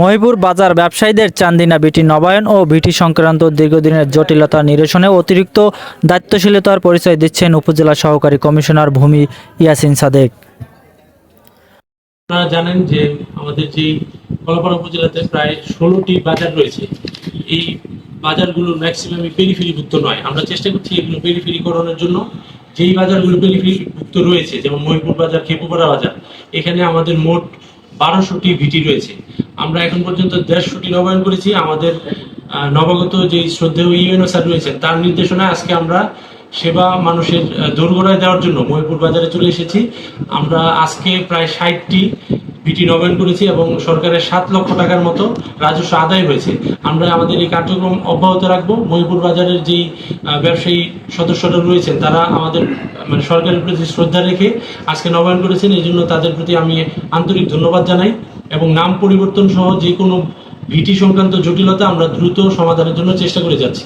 মহিপুর বাজার ব্যবসায়ীদের চান্দিনা বিটি নবায়ন ও বিটি সংক্রান্ত দীর্ঘদিনের জটিলতা নিরসনে অতিরিক্ত দায়িত্বশীলতার পরিচয় দিচ্ছেন উপজেলা সহকারী কমিশনার ভূমি ইয়াসিন সাদেক। আপনারা জানেন যে আমাদের যেই কলাপাড়া উপজেলাতে প্রায় ষোলোটি বাজার রয়েছে, এই বাজারগুলো ম্যাক্সিমামই পেরিফেরিভুক্ত নয়। আমরা চেষ্টা করছি এগুলো পেরিফেরিকরণের জন্য। যেই বাজারগুলো পেরিফেরিভুক্ত রয়েছে, যেমন মহিপুর বাজার খেপুপাড়া বাজার, এখানে আমাদের মোট বারোশোটি ভিটি রয়েছে। আমরা এখন পর্যন্ত দেড়শোটি নবায়ন করেছি। আমাদের নবাগত যে শ্রদ্ধেয় ইউএনও স্যার রয়েছেন, তার নির্দেশনায় আজকে আমরা সেবা মানুষের দোরগোড়ায় দেওয়ার জন্য মহিপুর বাজারে চলে এসেছি। আমরা আজকে প্রায় ষাটটি বিটি নবায়ন করেছি এবং সরকারের সাত লক্ষ টাকার মতো রাজস্ব আদায় হয়েছে। আমরা আমাদের এই কার্যক্রম অব্যাহত রাখব। মহিপুর বাজারের যেই ব্যবসায়ী সদস্যরা রয়েছেন, তারা আমাদের মানে সরকারের প্রতি শ্রদ্ধা রেখে আজকে নবায়ন করেছেন। এই জন্য তাদের প্রতি আমি আন্তরিক ধন্যবাদ জানাই। এবং নাম পরিবর্তন সহ যে কোনো ভিটি সংক্রান্ত জটিলতা আমরা দ্রুত সমাধানের জন্য চেষ্টা করে যাচ্ছি।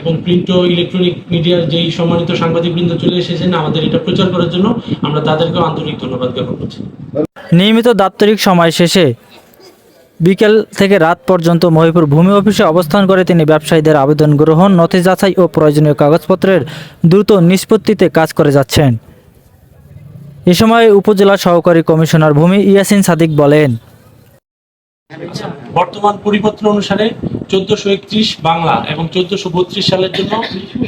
এবং প্রিন্ট ও ইলেকট্রনিক মিডিয়ার যেই সম্মানিত সাংবাদিকবৃন্দ চলে এসেছেন, আমাদের এটা প্রচার করার জন্য আমরা তাদেরকেও আন্তরিক ধন্যবাদ জ্ঞাপন করছি। নিয়মিত দাপ্তরিক সময় শেষে বিকেল থেকে রাত পর্যন্ত মহিপুর ভূমি অফিসে অবস্থান করে তিনি ব্যবসায়ীদের আবেদন গ্রহণ, নথি যাচাই ও প্রয়োজনীয় কাগজপত্রের দ্রুত নিষ্পত্তিতে কাজ করে যাচ্ছেন। এ সময় উপজেলা সহকারী কমিশনার ভূমি ইয়াসিন সাদিক বলেন বর্তমান পরিপত্র অনুসারে চোদ্দশো একত্রিশ বাংলা এবং চোদ্দশো বত্রিশ সালের জন্য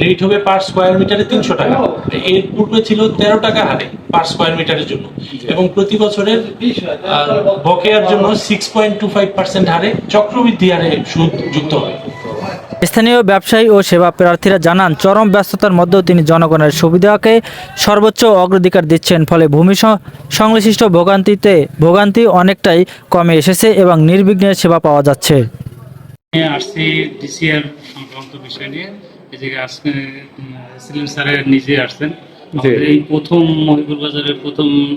রেট হবে পার স্কোয়ার মিটারে তিনশো টাকা। এর পূর্বে ছিল তেরো টাকা হারে পার স্কোয়ার মিটারের জন্য। এবং প্রতি বছরের বকেয়ার জন্য six point two five percent হারে চক্রবৃদ্ধি হারে সুদ যুক্ত হবে স্থানীয় ব্যবসায়ী ও সেবা প্রার্থীরা জানান চরম ব্যস্ততার মধ্যেও তিনি জনগণের সুবিধাকে সর্বোচ্চ অগ্রাধিকার দিচ্ছেন। ফলে ভূমি সং- সংশ্লিষ্ট ভোগান্তিতে ভোগান্তি অনেকটাই কমে এসেছে এবং নির্বিঘ্নে সেবা পাওয়া যাচ্ছে। আসছি ডিসিআর সংক্রান্ত বিষয় নিয়ে। এই আজকে এসএলএম স্যারের নিজে আসছেন। এই প্রথম মহিপুর বাজারের প্রথম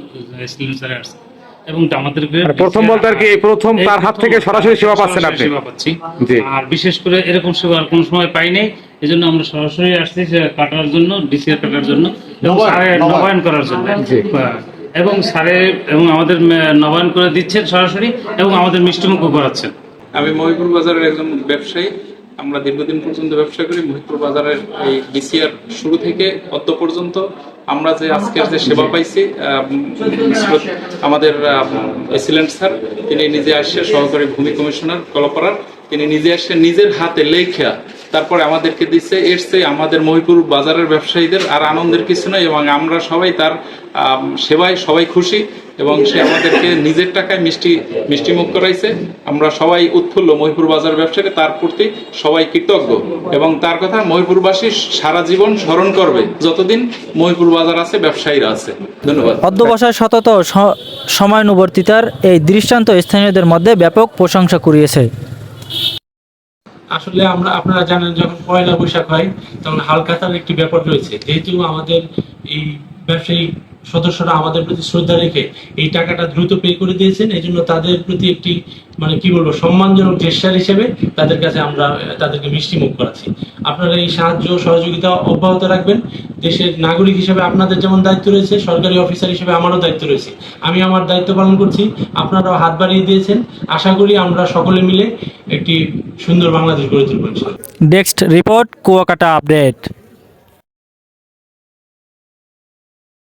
স্যারে আসছেন। এবং আমাদেরকে প্রথম বলতে আর কি এই প্রথম তার হাত থেকে সরাসরি সেবা পাচ্ছেন আপনি। সেবা পাচ্ছি। জি। আর বিশেষ করে এরকম সেবা আর কোনো সময় পাই নাই এই জন্য আমরা সরাসরি আসছি কাটার জন্য ডিসিআর কাটার জন্য এবং নবায়ন করার জন্য। এবং স্যারে এবং আমাদের নবায়ন করে দিচ্ছেন সরাসরি এবং আমাদের মিষ্টিমুখও করাচ্ছেন। আমি মহিপুর বাজারের একজন ব্যবসায়ী। আমরা দীর্ঘদিন পর্যন্ত ব্যবসা করি মহিতপুর বাজারের এই বিসিআর শুরু থেকে অদ্য পর্যন্ত। আমরা যে আজকে যে সেবা পাইছি আম, আমাদের এসিলেন্ট স্যার তিনি নিজে আসছে সহকারী ভূমি কমিশনার কলপাড়ার। তিনি নিজে আসছে নিজের হাতে লেখা তারপরে আমাদেরকে দিচ্ছে চেয়ে আমাদের মহিপুর বাজারের ব্যবসায়ীদের, আর আনন্দের কিছু নয় এবং আমরা সবাই তার সেবায় সবাই খুশি, এবং সে আমাদেরকে নিজের টাকায় মিষ্টি মিষ্টি মুখ করাইছে। আমরা সবাই উৎফুল্ল মহিপুর বাজার ব্যবসাকে তার প্রতি সবাই কৃতজ্ঞ। এবং তার কথা মহিপুরবাসী সারা জীবন স্মরণ করবে, যতদিন মহিপুর বাজার আছে, ব্যবসায়ীরা আছে। ধন্যবাদ। অধ্যবসায় সতত সময়ানুবর্তিতার এই দৃষ্টান্ত স্থানীয়দের মধ্যে ব্যাপক প্রশংসা কুড়িয়েছে। আসলে আমরা, আপনারা জানেন যখন পয়লা বৈশাখ হয়, তখন হালকাতার একটি ব্যাপার রয়েছে। যেহেতু আমাদের এই ব্যবসায়ী সদস্যরা আমাদের প্রতি শ্রদ্ধা রেখে এই টাকাটা দ্রুত পে করে দিয়েছেন। এই জন্য তাদের প্রতি একটি মানে কি বলব, সম্মানজনক জেস্টার হিসেবে তাদের কাছে আমরা তাদেরকে মিষ্টি মুখ করাচ্ছি। আপনারা এই সাহায্য সহযোগিতা অব্যাহত রাখবেন। দেশের নাগরিক হিসেবে আপনাদের যেমন দায়িত্ব রয়েছে, সরকারি অফিসার হিসেবে আমারও দায়িত্ব রয়েছে। আমি আমার দায়িত্ব পালন করছি, আপনারাও হাত বাড়িয়ে দিয়েছেন। আশা করি আমরা সকলে মিলে একটি সুন্দর বাংলাদেশ গড়ে তুলব নেক্সট রিপোর্ট কুয়াকাটা আপডেট